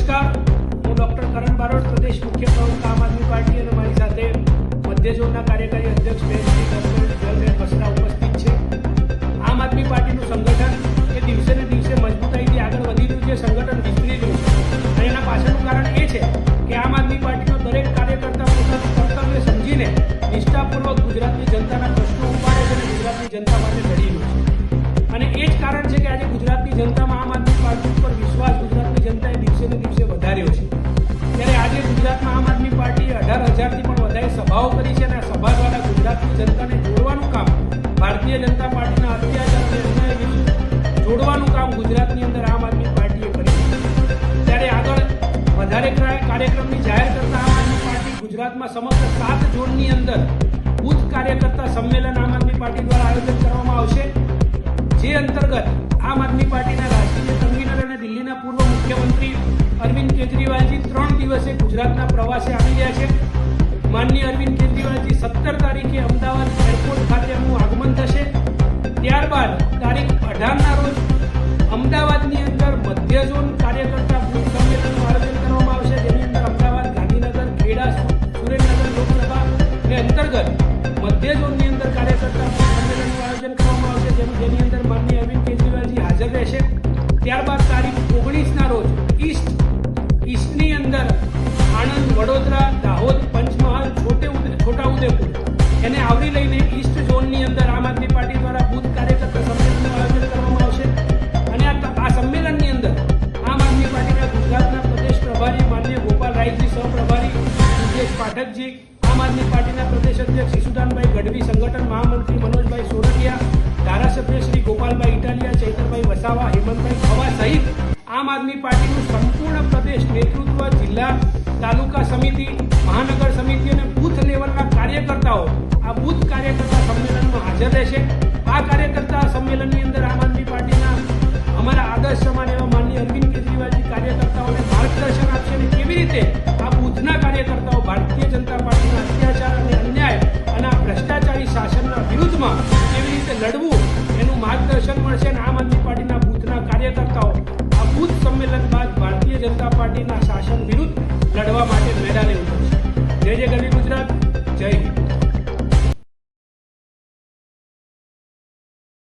નમસ્કાર. હું ડોક્ટર કરણ બારોટ, પ્રદેશ મુખ્ય પ્રમુખ આમ આદમી પાર્ટી અને મારી સાથે મધ્ય ઝોનના કાર્યકારી અધ્યક્ષ શ્રી ડોક્ટર બસરા ઉપસ્થિત છે. આમ આદમી પાર્ટીનું સંગઠન એ દિવસે ને દિવસે મજબૂતાઈથી આગળ વધી રહ્યું છે, સંગઠન વિસ્તરી રહ્યું છે. અને એના પાછળનું કારણ એ છે કે આમ આદમી પાર્ટીનો દરેક કાર્યકર્તા પોતાનું કર્તવ્ય સમજીને નિષ્ઠાપૂર્વક ગુજરાતની જનતાના પ્રશ્નો ઉપાડે છે અને ગુજરાતની જનતા માટે હજારથી પણ વધારે સભાઓ કરી છે અને આ સભા દ્વારા ગુજરાતની જનતાને જોડવાનું કામ ભારતીય જનતા પાર્ટીના અત્યાચાર નિર્ણય વિરુદ્ધ જોડવાનું કામ ગુજરાતની અંદર આમ આદમી પાર્ટીએ કર્યું ત્યારે આગળ વધારે કાર્યક્રમની જાહેર કરતા આમ આદમી પાર્ટી ગુજરાતમાં સમગ્ર સાત ઝોનની અંદર બુથ કાર્યકર્તા સંમેલન આમ આદમી પાર્ટી દ્વારા આયોજન કરવામાં આવશે. જે અંતર્ગત આમ આદમી પાર્ટીના રાષ્ટ્રીય કન્વીનર અને દિલ્હીના પૂર્વ મુખ્યમંત્રી અરવિંદ કેજરીવાલજી ત્રણ દિવસે ગુજરાતના પ્રવાસે આવી રહ્યા છે. માનનીય અરવિંદ કેજરીવાલજી, સત્તર તારીખે અમદાવાદ એરપોર્ટ ખાતે એમનું આગમન થશે. ત્યારબાદ તારીખ અઢારના રોજ અમદાવાદની અંદર મધ્ય ઝોન કાર્યકર્તા બુથ સંમેલનનું આયોજન કરવામાં આવશે. જેની અંદર અમદાવાદ, ગાંધીનગર, ખેડા, સુરેન્દ્રનગર લોકસભા ને અંતર્ગત મધ્ય ઝોનની અંદર કાર્યકર્તા સંમેલનનું આયોજન કરવામાં આવશે. જેની અંદર માનનીય અરવિંદ સુરેશ આમ આદમી પાર્ટીના પ્રદેશ અધ્યક્ષ ઈસુદાનભાઈ ગઢવી, સંગઠન મહામંત્રી મનોજભાઈ સોરઠિયા, ધારાસભ્ય શ્રી ગોપાલભાઈ ઇટાલિયા, ચૈતરભાઈ વસાવા, હેમંતભાઈ ખવા સહિત આમ આદમી પાર્ટીનું સંપૂર્ણ પ્રદેશ નેતૃત્વ, જિલ્લા, તાલુકા સમિતિ, મહાનગર સમિતિ અને બુથ લેવલના કાર્યકર્તાઓ આ બુથ કાર્યકર્તા સંમેલનમાં હાજર રહેશે. આ કાર્યકર્તા સંમેલનની અંદર આમ આદમી પાર્ટીના અમારા આદર્શ સમાન એવા માનનીય અરવિંદ કેજરીવાલજી કાર્યકર્તાઓને માર્ગદર્શન આપશે અને કેવી રીતે માર્ગદર્શન મળશે અને આમ આદમી પાર્ટીના બૂથના કાર્યકર્તાઓ આ બૂથ સંમેલન બાદ ભારતીય જનતા પાર્ટીના શાસન વિરુદ્ધ લડવા માટે મેદાને ઉતરશે. જય જય ગરવી ગુજરાત, જય